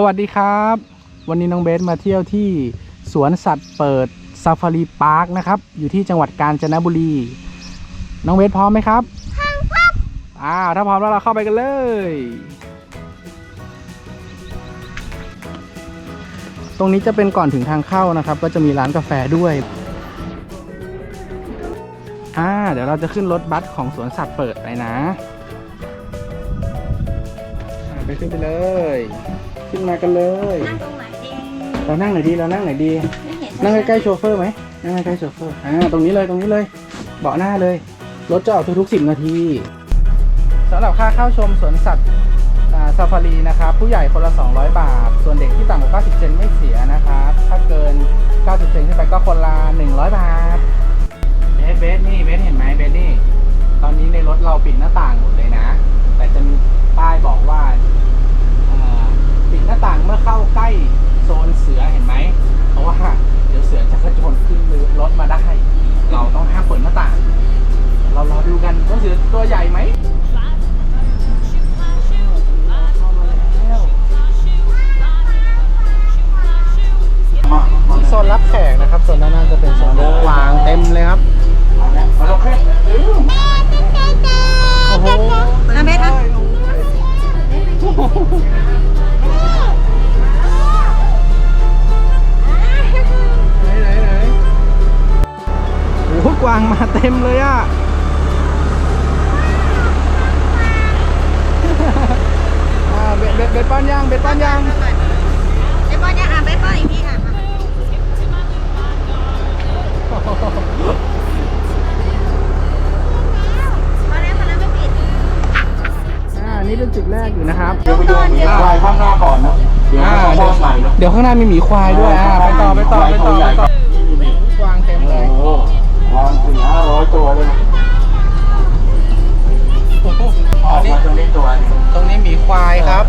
สวัสดีครับ วันนี้น้องเบสมาเที่ยวที่สวนสัตว์เปิดซาฟารีพาร์คนะครับ อยู่ที่จังหวัดกาญจนบุรี น้องเบสพร้อมไหมครับพร้อมครับอ่าถ้าพร้อมแล้วเราเข้าไปกันเลย ตรงนี้จะเป็นก่อนถึงทางเข้านะครับ ก็จะมีร้านกาแฟด้วยอ่าเดี๋ยวเราจะขึ้นรถบัสของสวนสัตว์เปิดไปนะอ่าไปขึ้นไปเลย ขึ้นมากันเลยนั่งตรงไหนดีเรานั่งไหนดีเรานั่งไหนดี ไม่เห็นนั่งใกล้ๆโชเฟอร์ไหมนั่งใกล้ๆโชเฟอร์อ่าตรงนี้เลยตรงนี้เลยเบาะหน้าเลยรถจะออกทุกๆสิบนาทีสำหรับค่าเข้าชมสวนสัตว์ซาฟารีนะครับ ผู้ใหญ่คนละ 200 บาท ส่วนเด็กที่ต่ำกว่า 90 เซนไม่เสียนะครับ ถ้าเกิน 90 เซนขึ้นไปก็คนละ 100 บาทเบสเบสนี่เบสเห็นไหมเบสนี่ ตอนนี้ในรถเราปิดหน้าต่างหมดเลยนะ แต่จะมีป้ายบอกว่าอ่า ปิดหน้าต่างเมื่อเข้าใกล้โซนเสือเห็นไหมเพราะว่าเดี๋ยวเสือจะกระโจนขึ้นรถมาได้ เราต้องห้ามเปิด ข้างหน้ามีหมีควายด้วยอ่าไปต่อไปต่อไปต่อไปต่อนี่นี่กวางเต็มเลยโอ้โหวางสี่ห้าร้อยตัวเลยนะโอ้โหออัอนกนี้มาตรงนี้ตัวหนึงตรงนี้หมีควายครับ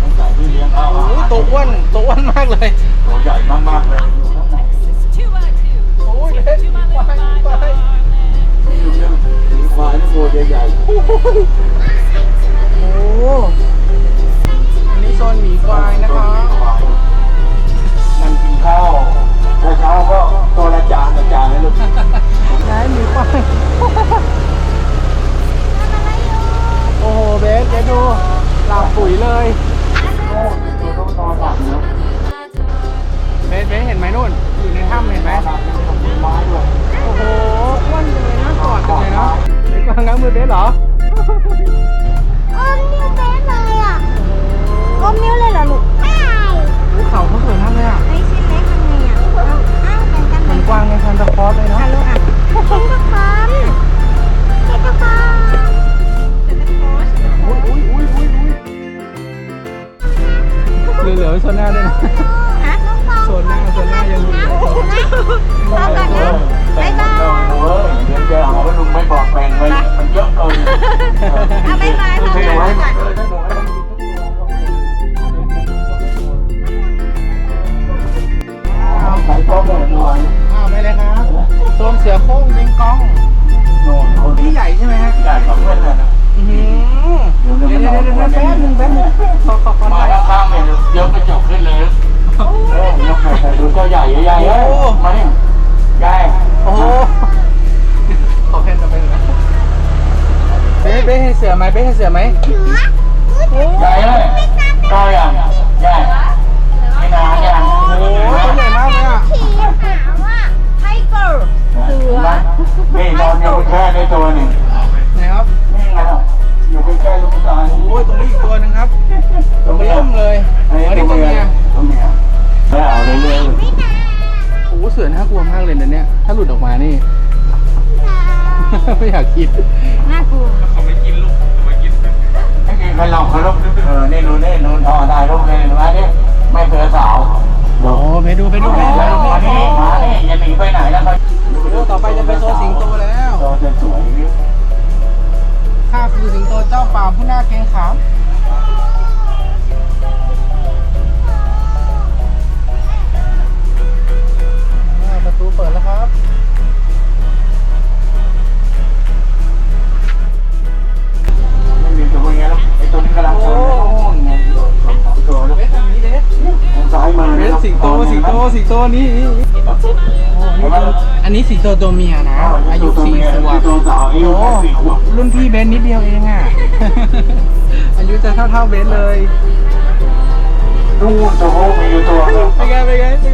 ต้องใส่ที่เลี้ยงเอาโอ้โหตัวอ้วนตัวอ้วนมากเลยตัวใหญ่มากๆเลยอยู่ข้างในโอ้ยเบ็ดหมีควายหมีควายดูเรื่องหมีควายนี่ตัวใหญ่โอ้โหอันนี้โซนหมีควายๆนะตัวคห รัมีบควายมันกินข้าวเช้าๆก็ตัวละจานละจานเลยลูกไหนหมีควายโอ้โหเบสเบสดูหลับปุ๋ยเลยตัวต้องนอนหลับเนาะเบสเบสเห็นไหมนู่น อยู่ในถ้ำเห็นไหมหลับเป็นของไม้ด้วยโอ้โหอ้วนจังเลยนะกอดจังเลยเนาะเบสกำลังง้างมือเบสเหรออมนิ้วเบสเลยอะอมนิ้วเลยเหรอลูกใช่ภูเขาเขาสวยมากเลยอะ มือนกว้างในซันตาคลอสเลยเนาะฮัลโหลอะชิ้นตะคอนชิ้นตะคอนชิ้นตะคอนอุ้ยอุ้ยอุ้ยอุ้ยอุ้ยเหลือๆโซนหน้าด้วยนะโซนหน้าโซนหน้ายังอยู่พอกันนะบ๊ายบายเออเดี๋ยวจะหาว่าลุงไม่บอกแบ่งไว้มันเยอะเกินเอาบ๊ายบายพอไม่กันไว้ก่อน ออถ้าหนูให้มันเอาใส่โต๊ะเลยด้วยอ้าวไปเลยครับโซนเสือโคร่งเบงกองโน่นคนที่ที่ใหญ่ใช่ไหมฮะใหญ่กว่าเพื่อนเลยนะอื้อหือเดี๋ยวเดี๋ยวเดี๋ยวเดี๋ยวแป๊บนึงแป๊บนึงขอขอขอมาถ่ายแล้วข้างเนี่ยยกกระจกขึ้นเลยเออยกใส่ดูเจ้าใหญ่ใหญ่ๆเอ้ยมานี่ใหญ่โอ้โหขอเพนต่อไปหน่อยนะเบ๊ะเบ๊ะให้เสือไหมเบ๊ะให้เสือไหม If. อันนี้อันนี้สีตัวตัวเมียนะ อายุสี่ขวบโอ้รุ่นพี่เบนนิดเดียวเองอะ อายุจะเท่าเท่าเบนเลยดูโป็นไงเป็นไงไป็น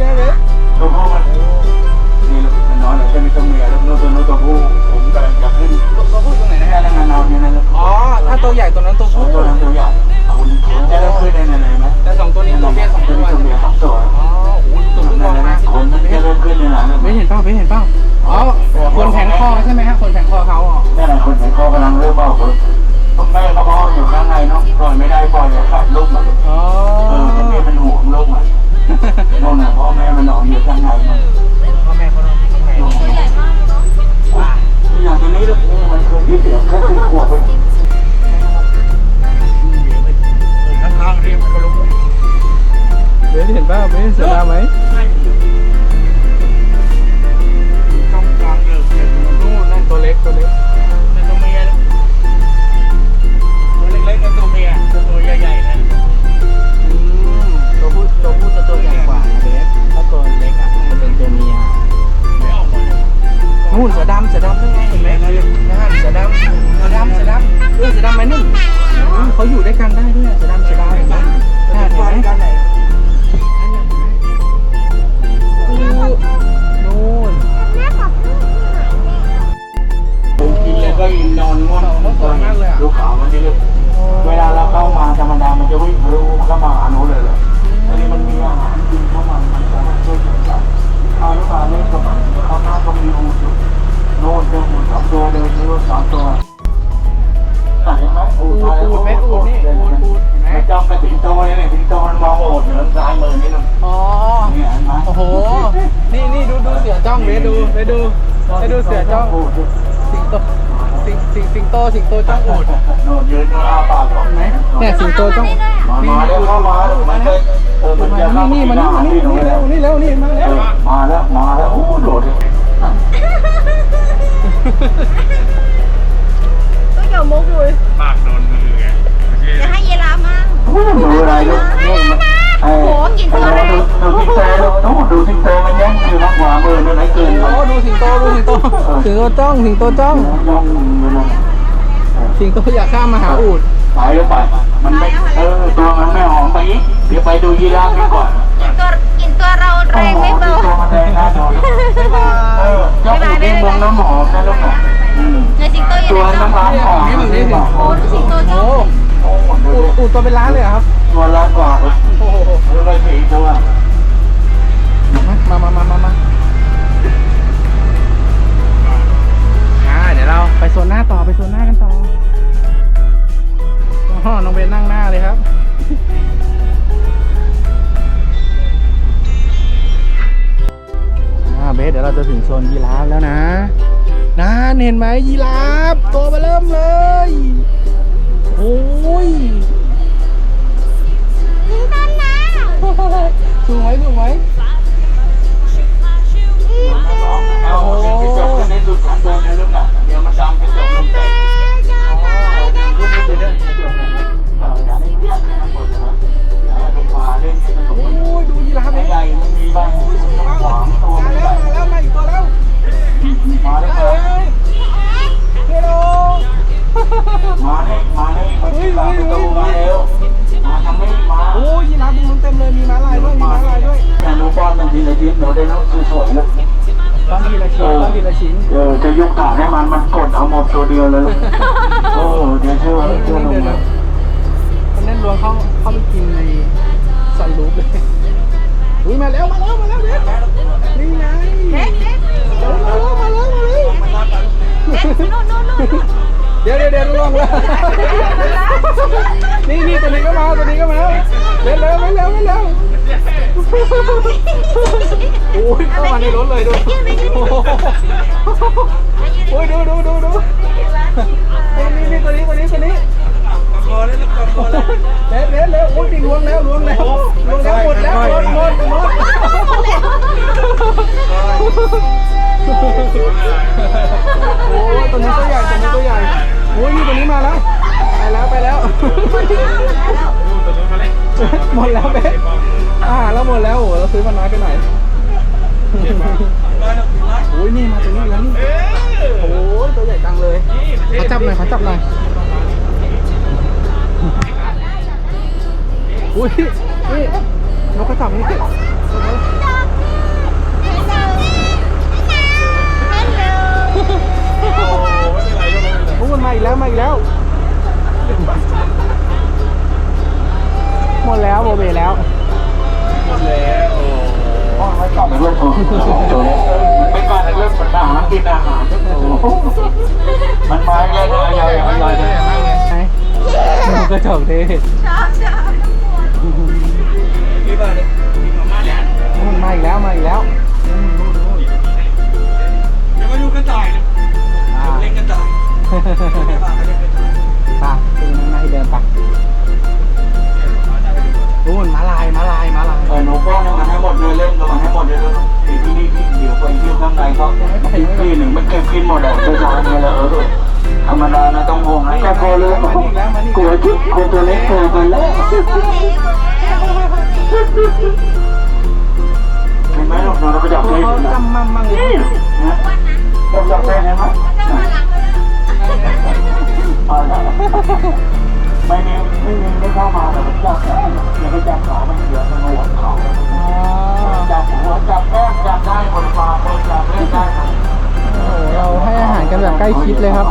ไง นู่นเสือดำเสือดำนั่นไงเห็นไหมนั่นเสือดำเสือดำเสือดำเออเสือดำไหมนี่นเขาอยู่ด้วยกันได้ด้วยเสือดำเสือดำเห็นไหมน่เห็นไหม ดูไปดูเสือจ้องสิงโตสิงสิงโตสิงโตจ้องอูดโน่นยืนอาปากของไหมเนี่ยสิงโตจ้องมามาแล้วเข้ามาแล้วมันจะเออมันจะเข้านี่มานี่มานี่นี่แล้วนี่แล้วนี่มาแล้วมาแล้วมาแล้วโอ้โหโดด ตัวจ้องสิงโตจ้องสิงโตอยากข้ามมาหาอูดไปแล้วไปมันไม่เออตัวมันไม่หอมไปนี้เดี๋ยวไปดูยีราฟกันก่อนกินตัวกินตัวเราแรงไม่เบาตัวมันแรงนะดูบาเออเจ้าองดเป็นเองน้ำหอมนะลูกนะในสิงโตอยู่ในน้ำร้านหอมโอ้ดูสิงโตจ้องอูดตัวเป็นล้านเลยครับตัวล้านกว่า โซนหน้าต่อไปโซนหน้ากันต่ออ๋อน้องเบนนั่งหน้าเลยครับเบสเดี๋ยวเราจะถึงโซนยีราฟแล้วนะน้าเห็นไหมยีราฟตัวเบเริ่มเลยานมันกดเอาหมดตัวเดียวเลยลูกโอ้เดี๋ยวเชื่อเชื่อลงนะคนนั่นรวงเข้าเขาไปกินในใส่รูปเลยอุ้ยมาแล้วมาแล้วมาแล้วเด็กนี่ไงเด็กเด็กมาแล้วมาแล้วมาแล้วเด็ดโนโน่โน่เดี๋ยวเดี๋ยวเดี๋ยวลงแล้วนี่นี่ตัว หมดแล้วเบ๊อ่าแล้วหมดแล้วโอ้เราซื้อมันน้อยไปหน่อยโอ้ยนี่มาตรงนี้แล้วนี่โอ้ยตัวใหญ่จังเลยเขาจับหน่อยเขาจับหน่อยอุ้ยนี่นกกระจักนี่โอ้ยมาอีกแล้วมาอีกแล้ว หมดแล้วโบเบแล้ว หมดแล้วโอ้พ่อไว้ก่อนเรื่องของตัวนี้ไม่ก่อนเรื่องปัญหากินอาหารมันมาเยอะเลยใหญ่ๆใหญ่ๆเลยไหนนกกระจอกเทศพี่บ้านเนี่ยมีมาม่าเนี่ยมันมาอีกแล้ว มาอีกแล้วเดี๋ยวมาดูกระต่ายนะอ่าเล่นกระต่ายไม่บ้าไม่เล่นกระต่ายปะคือมันไม่ให้เดินปะนู่นมา ลายมาลายมาลายเออหนูป้อนให้มันให้หมดเลยเล่นกับมันให้หมดเลยเลยที่นี่ที่เดี๋ยวไปเที่ยวข้างในก็ที่หนึ่งมันเก็บกินหมดอะจะทานไงล่ะเออธรรมดานะต้องห่วงนะแต่พอเลยกลัวจิ๊บคนตัวเล็กตัวไปแล้วเห็นไหมลูกเราไปจับเขาเล่นนะจำมั่มมั่งเลยนะต้องจับเล่นเห็น ไม่ไม่ไม่ไม่เข้ามาแต่มันจับอย่าไปจับขามันเสือมันหัวเขาจับหัวจับแก้มจับได้หมดปากคนจับเล่นได้หมดโอ้โหเราให้อาหารกันแบบใกล้ชิดเลยครับ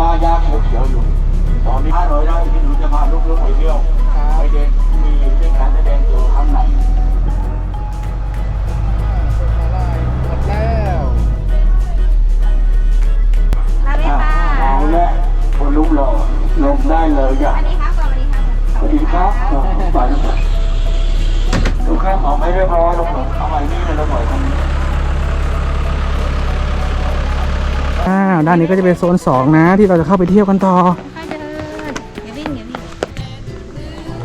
มันกำลังบ้ายาเขียวๆอยู่ ตอนนี้ห้าร้อยได้ที่หนูจะพาลูกๆไปเที่ยวครับไปเดินมีเรื่องการแสดงอยู่ข้างในม้าลายหมดแล้วลาเบอะตาเอาละคนลุกหล่อลงได้เลยจ้ะสวัสดีครับสวัสดีครับสวัสดีครับไปลูกค้าของไม่เรียบร้อยลูกหนูเอาไว้นี่เลยลูกหน่อยตรงนี้ อ้าวด้านนี้ก็จะเป็นโซนสองนะ ที่เราจะเข้าไปเที่ยวกันต่อค่อยเดินอย่าวิ่งอย่าวิ่ง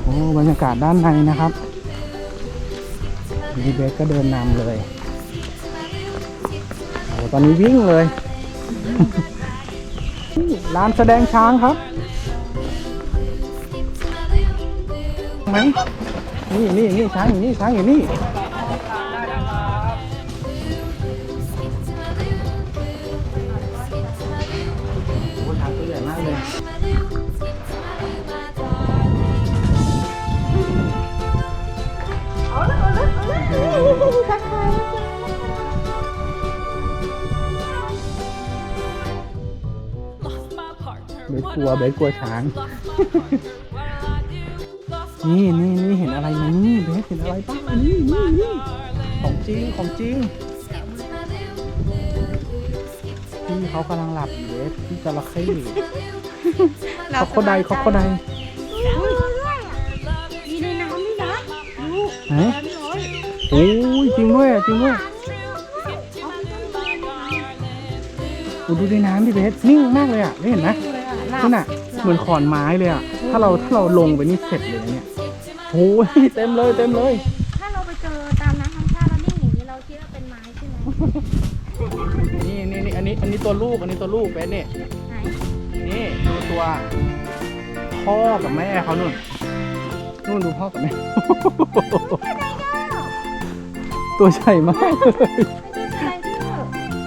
โอ้บรรยากาศด้านในนะครับดีเบสก็เดินนำเลยโอ้ตอนนี้วิ่งเลย ร้านแสดงช้างครับไหมนี่นี่นี่ช้างอยู่นี่ช้างอยู่นี่ กลัวเบสกลัวช้าง นี่นี่นี่เห็นอะไรไหมนี่เบสเห็นอะไรบ้างนี่นี่นี่ของจริงของจริงพี่เขากำลังหลับอยู่เบสพี่จระเข้คอกโคไดคอกโคไดมีในน้ำนี่นะลูกไหนโอ้ยจริงด้วยจริงด้วยโอ้ดูในน้ำดิเบสนิ่งมากเลยอะได้เห็นไหม นั่นอะเหมือนขอนไม้เลยอะ ถ้าเราถ้าเราลงไปนี่เสร็จเลยนะเนี่ยโอ้ยเต็มเลยเต็มเลย ถ้าเราไปเจอตามน้ำธรรมชาติแล้วนิ่งอย่างนี้เราคิดว่าเป็นไม้ใช่ไหมนี่นี่นี่อันนี้อันนี้ตัวลูกอันนี้ตัวลูกเป็นเนี่ยไหนนี่ดูตัว พ่อกับแม่เขานู่นนู่นดูพ่อกับแม่ ตัวใหญ่มากเลย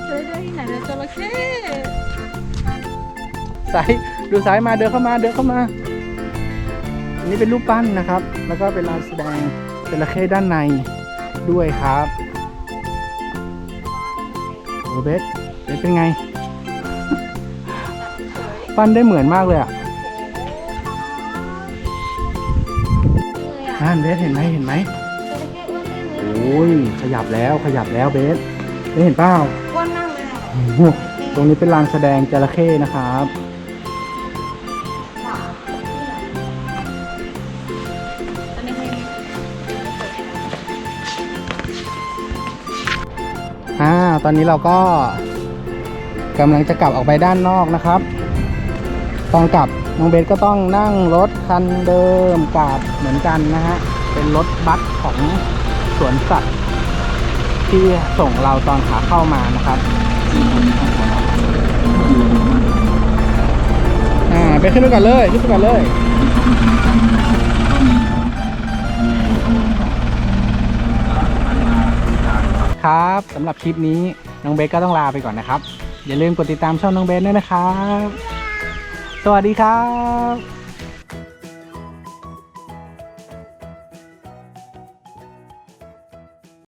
เจอเจอที่ไหนเลยจระเข้สาย ดูสายมาเดินเข้ามาเดินเข้ามา อันนี้เป็นรูปปั้นนะครับ แล้วก็เป็นลานแสดงจระเข้ด้านในด้วยครับโอเบสเบสเป็นไง ปั้นได้เหมือนมากเลยอะเลยอะนั่นเบสเห็นไหมเห็นไหมจระเข้อ้วนได้เลยโอ้ยขยับแล้วขยับแล้วเบสได้เห็นเปล่าก้นนั่งเลยอะโอ้โหตรงนี้เป็นลานแสดงจระเข้นะครับ อ่าตอนนี้เราก็กำลังจะกลับออกไปด้านนอกนะครับ ตอนกลับน้องเบสก็ต้องนั่งรถคันเดิมกลับเหมือนกันนะฮะ เป็นรถบัสของสวนสัตว์ที่ส่งเราตอนขาเข้ามานะครับอ่าไปขึ้นด้วยกันเลยขึ้นด้วยกันเลย ครับสำหรับคลิปนี้น้องเบสก็ต้องลาไปก่อนนะครับ อย่าลืมกดติดตามช่องน้องเบสด้วยนะครับ สวัสดีครับ